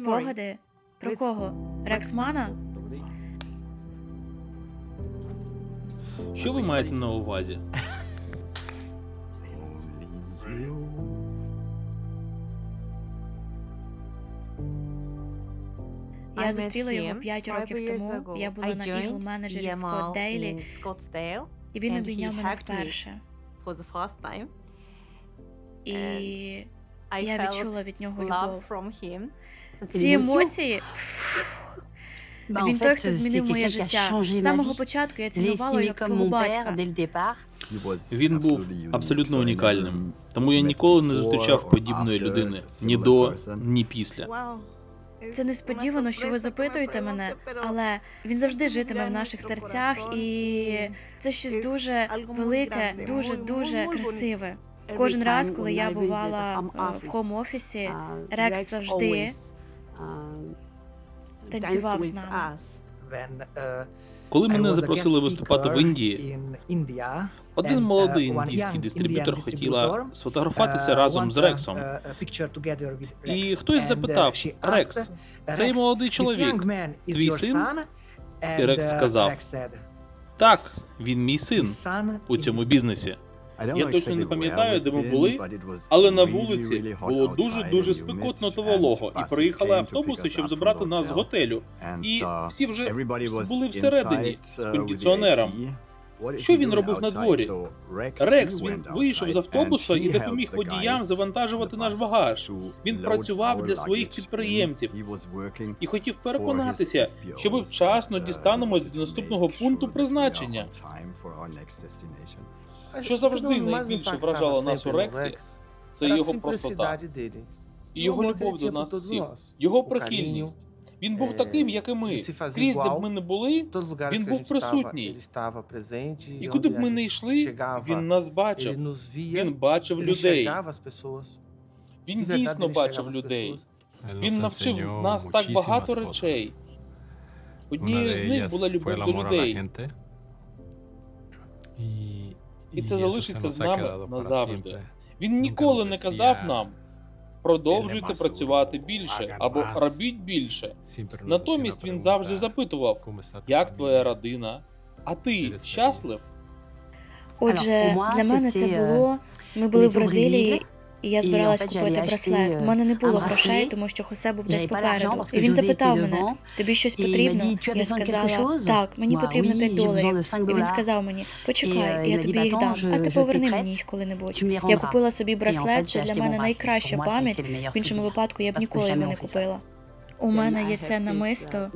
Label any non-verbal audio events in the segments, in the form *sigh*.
Спогади? Про кого? Рексмана? Що ви маєте на увазі? Я зустріла його 5 років тому. Я була на ігл менеджері Скотт Дейлі, і він обійняв мене вперше. for the first time. І я відчула від нього любов. Ці емоції. Bah, Він той, хто змінив моє quelqu'un qui a життя. З самого початку я цінувала як свого батька. dès le départ. Він був абсолютно унікальним, тому я ніколи не зустрічав подібної людини ні до, ні після. Це несподівано, що ви запитуєте мене, але він завжди житиме в наших серцях, і це щось дуже велике, дуже дуже красиве. Кожен раз, коли я бувала е, в хом-офісі, Uh, Рекс завжди танцював з нами. us. When, uh, Коли мене запросили виступати в Індії, один молодий uh, індійський дистриб'ютор хотіла сфотографуватися uh, разом з Рексом. І хтось запитав, «Рекс, цей молодий чоловік, твій син?» І Рекс сказав, Так, він мій син у цьому бізнесі. Business." Я точно не пам'ятаю, де ми були, але на вулиці було дуже-дуже спекотно та волого, і приїхали автобуси, щоб забрати нас з готелю. І всі вже були всередині з кондиціонером. Що він робив на дворі? Рекс він вийшов з автобуса і допоміг водіям завантажувати наш багаж. Він працював для своїх підприємців і хотів переконатися, що ми вчасно дістанемось до наступного пункту призначення. Що завжди найбільше вражало нас у Рексі, це його простота і його любов до нас всіх, його прихильність. Він був таким, як і ми. Скрізь, де б ми не були, він був присутній. І куди б ми не йшли, він нас бачив. Він бачив людей. Він дійсно бачив людей. Він навчив нас так багато речей. Однією з них була любов до людей. І це залишиться з нами назавжди. Він ніколи не казав нам продовжуйте працювати більше або робіть більше. Натомість він завжди запитував, як твоя родина? А ти щаслив? Отже, для мене це було. Ми були в Бразилії, і я збиралась купити браслет. У мене не було грошей, тому що Хосе був десь попереду. І він запитав мене: тобі щось потрібно? dit, «Tu as Я сказала, так, мені потрібно oui, 5 доларів. І він сказав мені: почекай, е, я тобі їх дам, а ти поверни мені їх коли-небудь. Я купила собі браслет, це для мене найкраща пам'ять. В іншому випадку я б ніколи його не купила. У мене є це намисто.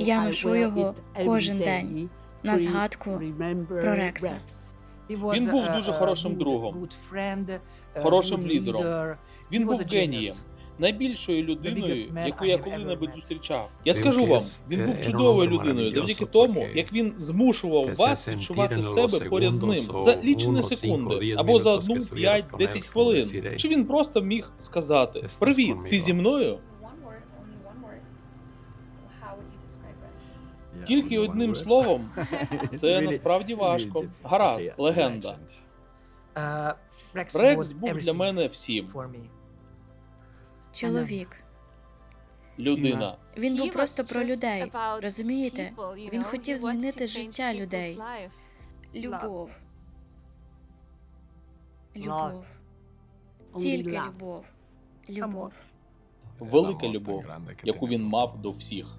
Я ношу його кожен день на згадку про Рекса. Він був дуже хорошим другом, хорошим лідером. Він був генієм, найбільшою людиною, яку я коли-небудь зустрічав. Я скажу вам, він був чудовою людиною завдяки тому, як він змушував вас відчувати себе поряд з ним за лічені секунди або за одну 5-10 хвилин. Чи він просто міг сказати: Привіт, ти зі мною? Тільки одним словом, *laughs* це насправді важко. Гаразд, легенда. Рекс був для мене всім. Чоловік. Людина. Він був просто про людей. Розумієте? Він хотів змінити життя людей. Любов. Любов. Тільки любов. Любов. Велика любов, яку він мав до всіх.